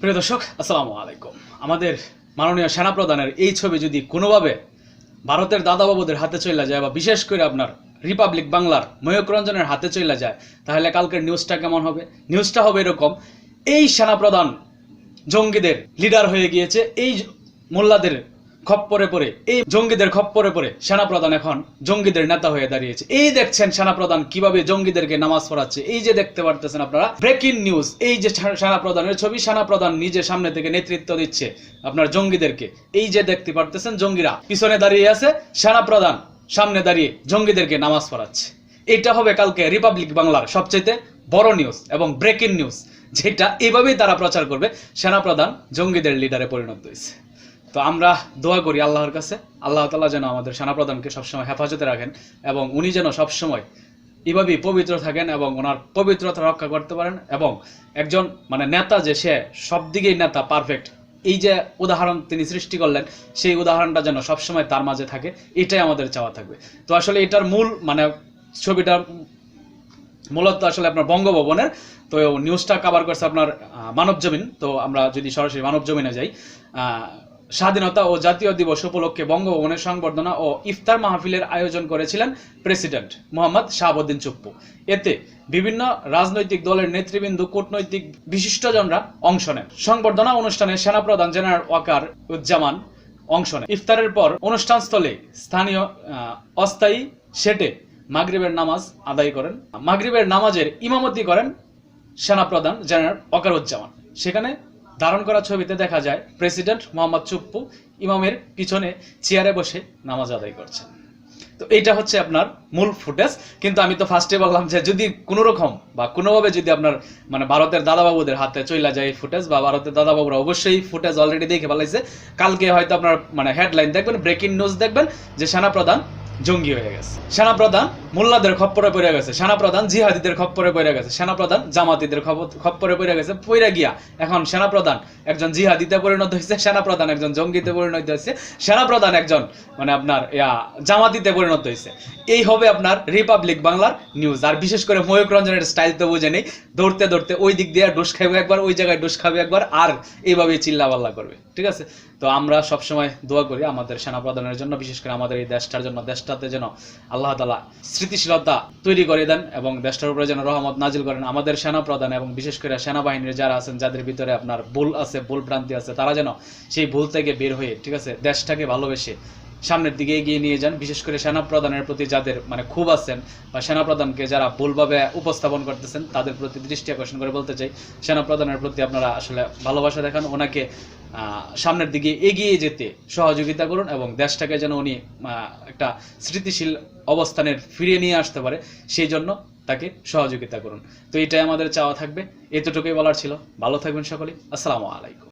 প্রিয় দর্শক, আসসালামু আলাইকুম। আমাদের মাননীয় সেনাপ্রধানের এই ছবি যদি কোনোভাবে ভারতের দাদাবাবুদের হাতে চলে যায় বা বিশেষ করে আপনার রিপাবলিক বাংলার ময়ূক রঞ্জনের হাতে চলে যায়, তাহলে কালকের নিউজটা কেমন হবে? নিউজটা হবে এরকম, এই সেনাপ্রধান জঙ্গিদের লিডার হয়ে গিয়েছে, এই মোল্লাদের খপ্পরে পড়ে। এই জঙ্গিদের খপ্পরে পড়ে। সেনাপ্রধান এখন জঙ্গিদের নেতা হয়ে দাঁড়িয়েছে। এই দেখছেন সেনাপ্রধান কীভাবে জঙ্গিদেরকে নামাজ পড়াচ্ছে। এই যে দেখতে পারতেছেন আপনারা ব্রেকিং নিউজ এই যে সেনাপ্রধানের ছবি, সেনাপ্রধান নিজে সামনে থেকে নেতৃত্ব দিচ্ছে আপনার জঙ্গিদেরকে। এই যে দেখতে পারতেছেন জঙ্গিরা, পিছনে দাঁড়িয়ে আছে সেনাপ্রধান, সামনে দাঁড়িয়ে জঙ্গিদেরকে নামাজ পড়াচ্ছে। এটা হবে কালকে রিপাবলিক বাংলার সবচেয়ে বড় নিউজ এবং ব্রেকিং নিউজ যেটা এভাবেই তারা প্রচার করবে। সেনাপ্রধান জঙ্গিদের লিডারে পরিণত হয়েছে। তো আমরা দোয়া করি আল্লাহর কাছে, আল্লাহ তালা যেন আমাদের সেনাপ্রধানকে সবসময় হেফাজতে রাখেন এবং উনি যেন সবসময় এভাবেই পবিত্র থাকেন এবং ওনার পবিত্রতা রক্ষা করতে পারেন এবং একজন মানে নেতা যে, সে সব দিকেই নেতা পারফেক্ট এই যে উদাহরণ তিনি সৃষ্টি করলেন, সেই উদাহরণটা যেন সবসময় তার মাঝে থাকে, এটাই আমাদের চাওয়া থাকবে। তো আসলে এটার মূল মানে ছবিটা মূলত আসলে আপনার বঙ্গভবনের, তো নিউজটা কভার করছে আপনার মানব জমিন তো আমরা যদি সরাসরি মানব জমিনে যাই স্বাধীনতা ও জাতীয় দিবস উপলক্ষে বঙ্গভবনের সংবর্ধনা ও ইফতার মাহফিলের আয়োজন করেছিলেন প্রেসিডেন্ট মোহাম্মদ শাহাবুদ্দিন চুপ্পু। এতে বিভিন্ন রাজনৈতিক দলের নেতৃবৃন্দ, কূটনৈতিক বিশিষ্টজনরা অংশ নেন। সংবর্ধনা অনুষ্ঠানে সেনাপ্রধান জেনারেল ওয়াকার উজ্জামান অংশ নেন। ইফতারের পর অনুষ্ঠানস্থলে স্থানীয় অস্থায়ী সেটে মাগরিবের নামাজ আদায় করেন। মাগরিবের নামাজের ইমামতি করেন সেনাপ্রধান জেনারেল ওকারুজ্জামান সেখানে ধারণ করা ছবিতে দেখা যায় প্রেসিডেন্ট মোহাম্মদ চুপ্পু ইমামের পিছনে চেয়ারে বসে নামাজ আদায় করছেন। তো এইটা হচ্ছে আপনার মূল ফুটেজ। কিন্তু আমি তো ফার্স্টে বললাম যে যদি কোনো রকম বা কোনোভাবে যদি আপনার মানে ভারতের দাদাবাবুদের হাতে চলে যায় এই ফুটেজ বা ভারতের দাদাবাবুরা অবশ্যই এই ফুটেজ অলরেডি দেখে ফেলাইছে। কালকে হয়তো আপনার মানে হেডলাইন দেখবেন ব্রেকিং নিউজ দেখবেন যে সেনাপ্রধান জঙ্গি হয়ে গেছে। সেনাপ্রধান মোল্লাদের খপ্পরে পড়ে গেছে। সেনাপ্রধান জিহাদিদের খপ্পরে পড়ে গেছে। সেনাপ্রধান জামাতিদের খপ্পরে পড়ে গেছে। পইরা গিয়া এখন সেনাপ্রধান একজন জিহাদিতে পরিণত হয়েছে, সেনাপ্রধান একজন জঙ্গিতে পরিণত হয়েছে, সেনাপ্রধান একজন মানে আপনার, ইয়া, জামাতিতে পরিণত হয়েছে। এই হবে আপনার রিপাবলিক বাংলার নিউজ আর বিশেষ করে ময়ূক রঞ্জনের স্টাইল তো বুঝে নেই। দৌড়তে দৌড়তে ওই দিক দিয়ে ডুস খাবে একবার, ওই জায়গায় ডুস খাবে একবার, আর এইভাবে চিল্লাপাল্লা করবে। ঠিক আছে? তো আমরা সবসময় দোয়া করি আমাদের সেনাপ্রধানের জন্য, বিশেষ করে আমাদের এই দেশটার জন্য, দেশটাতে যেন আল্লাহ তালা স্মৃতিশীলতা তৈরি করে দেন এবং দেশটার উপরে যেন রহমত নাজিল করেন। আমাদের সেনাপ্রধান এবং বিশেষ করে সেনাবাহিনীর যারা আছেন, যাদের ভিতরে আপনার ভুল আছে, ভুল ভ্রান্তি আছে, তারা যেন সেই ভুল থেকে বের হয়ে, ঠিক আছে, দেশটাকে ভালোবেসে সামনের দিকে এগিয়ে নিয়ে যান। বিশেষ করে সেনা সেনাপ্রধানের প্রতি যাদের মানে খুব আছেন বা সেনাপ্রধানকে যারা ভুলভাবে উপস্থাপন করতেছেন, তাদের প্রতি দৃষ্টি আকর্ষণ করে বলতে চাই, সেনাপ্রধানের প্রতি আপনারা আসলে ভালোবাসা দেখান, ওনাকে সামনের দিকে এগিয়ে যেতে সহযোগিতা করুন এবং দেশটাকে যেন উনি একটা স্মৃতিশীল অবস্থানের ফিরিয়ে নিয়ে আসতে পারে, সেই জন্য তাকে সহযোগিতা করুন। তো এটাই আমাদের চাওয়া থাকবে। এতটুকুই বলার ছিল। ভালো থাকবেন সকলে আসসালামু আলাইকুম।